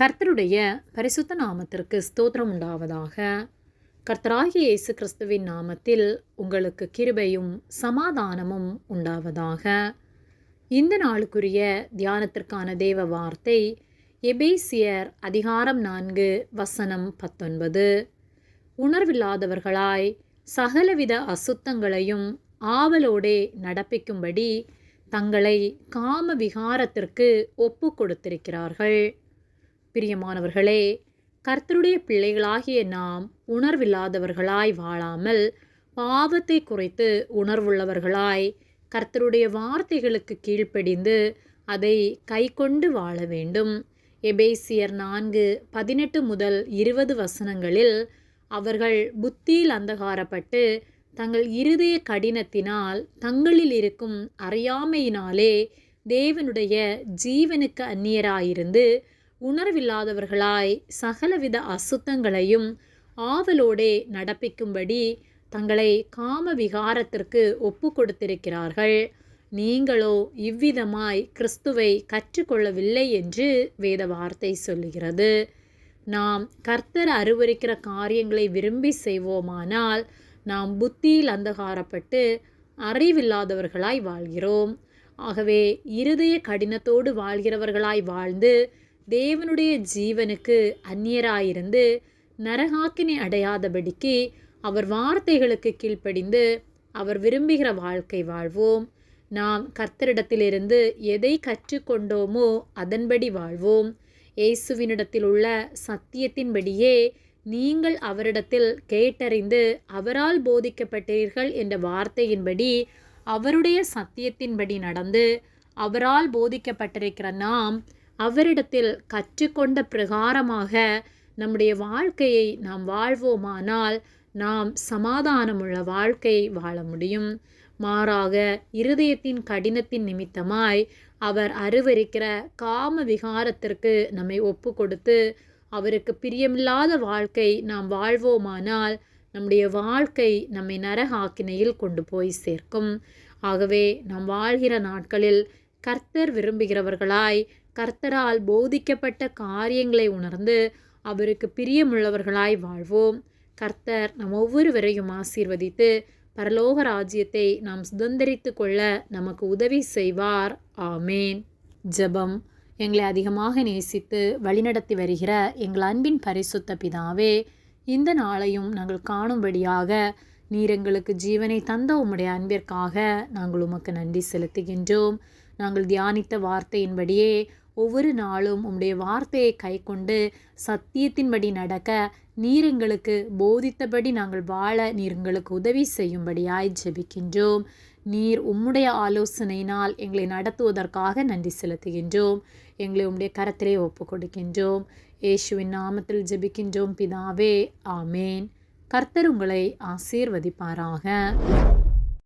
கர்த்தருடைய பரிசுத்த நாமத்திற்கு ஸ்தோத்திரம் உண்டாவதாக. கர்த்தராகிய இயேசு கிறிஸ்துவின் நாமத்தில் உங்களுக்கு கிருபையும் சமாதானமும் உண்டாவதாக. இந்த நாளுக்குரிய தியானத்திற்கான தேவ வார்த்தை எபேசியர் அதிகாரம் நான்கு வசனம் பத்தொன்பது. உணர்வில்லாதவர்களாய் சகலவித அசுத்தங்களையும் ஆவலோடே நடப்பிக்கும்படி தங்களை காம விகாரத்திற்கு ஒப்பு கொடுத்திருக்கிறார்கள். பிரியமானவர்களே கர்த்தருடைய பிள்ளைகளாகிய நாம் உணர்வில்லாதவர்களாய் வாழாமல் பாவத்தை குறைத்து உணர்வுள்ளவர்களாய் கர்த்தருடைய வார்த்தைகளுக்கு கீழ்ப்படிந்து அதை கைக்கொண்டு வாழ வேண்டும். எபேசியர் நான்கு பதினெட்டு முதல் இருபது வசனங்களில் அவர்கள் புத்தியில் அந்தகாரப்பட்டு தங்கள் இருதய கடினத்தினால் தங்களில் இருக்கும் அறியாமையினாலே தேவனுடைய ஜீவனுக்கு அந்நியராயிருந்து உணர்வில்லாதவர்களாய் சகலவித அசுத்தங்களையும் ஆவலோடே நடப்பிக்கும்படி தங்களை காம விகாரத்திற்கு ஒப்பு கொடுத்திருக்கிறார்கள் நீங்களோ இவ்விதமாய் கிறிஸ்துவை கற்றுக்கொள்ளவில்லை என்று வேத வார்த்தை சொல்லுகிறது. நாம் கர்த்தர் அருவருக்கிற காரியங்களை விரும்பி செய்வோமானால் நாம் புத்தியில் அந்தகாரப்பட்டு அறிவில்லாதவர்களாய் வாழ்கிறோம். ஆகவே இருதய கடினத்தோடு வாழ்கிறவர்களாய் வாழ்ந்து தேவனுடைய ஜீவனுக்கு அந்நியராயிருந்து நரகாக்கினை அடையாதபடிக்கு அவர் வார்த்தைகளுக்கு கீழ்ப்படிந்து அவர் விரும்புகிற வாழ்க்கை வாழ்வோம். நாம் கர்த்தரிடத்திலிருந்து எதை கற்றுக்கொண்டோமோ அதன்படி வாழ்வோம். இயேசுவினிடத்தில் உள்ள சத்தியத்தின்படியே நீங்கள் அவரிடத்தில் கேட்டறிந்து அவரால் போதிக்கப்பட்டீர்கள் என்ற வார்த்தையின்படி அவருடைய சத்தியத்தின்படி நடந்து அவரால் போதிக்கப்பட்டிருக்கிற நாம் அவரிடத்தில் கற்றுக்கொண்ட பிரகாரமாக நம்முடைய வாழ்க்கையை நாம் வாழ்வோமானால் நாம் சமாதானமுள்ள வாழ்க்கை வாழ முடியும். மாறாக இருதயத்தின் கடினத்தின் நிமித்தமாய் அவர் அருவருக்கிற காம விகாரத்திற்கு நம்மை ஒப்பு கொடுத்து அவருக்கு பிரியமில்லாத வாழ்க்கை நாம் வாழ்வோமானால் நம்முடைய வாழ்க்கை நம்மை நரகாக்கினையில் கொண்டு போய் சேர்க்கும். ஆகவே நாம் வாழ்கிற நாட்களில் கர்த்தர் விரும்புகிறவர்களாய் கர்த்தரால் போதிக்கப்பட்ட காரியங்களை உணர்ந்து அவருக்கு பிரியமுள்ளவர்களாய் வாழ்வோம். கர்த்தர் நம் ஒவ்வொருவரையும் ஆசீர்வதித்து பரலோக ராஜ்யத்தை நாம் சுதந்திரித்து கொள்ள நமக்கு உதவி செய்வார். ஆமேன். ஜபம். எங்களை அதிகமாக நேசித்து வழிநடத்தி வருகிற எங்கள் அன்பின் பரிசுத்த பிதாவே இந்த நாளையும் நாங்கள் காணும்படியாக நீர் எங்களுக்கு ஜீவனை தந்த உம்முடைய அன்பிற்காக நாங்கள் உமக்கு நன்றி செலுத்துகின்றோம். நாங்கள் தியானித்த வார்த்தையின்படியே ஒவ்வொரு நாளும் உம்முடைய வார்த்தையை கை கொண்டு சத்தியத்தின்படி நடக்க நீர் எங்களுக்கு போதித்தபடி நாங்கள் வாழ நீர் எங்களுக்கு உதவி செய்யும்படியாய் ஜெபிக்கின்றோம். நீர் உம்முடைய ஆலோசனையினால் எங்களை நடத்துவதற்காக நன்றி செலுத்துகின்றோம். எங்களை உம்முடைய கரத்திலே ஒப்பு கொடுக்கின்றோம் இயேசுவின் நாமத்தில் ஜெபிக்கின்றோம். பிதாவே ஆமேன். கர்த்தர் உங்களை ஆசீர்வதிப்பாராக.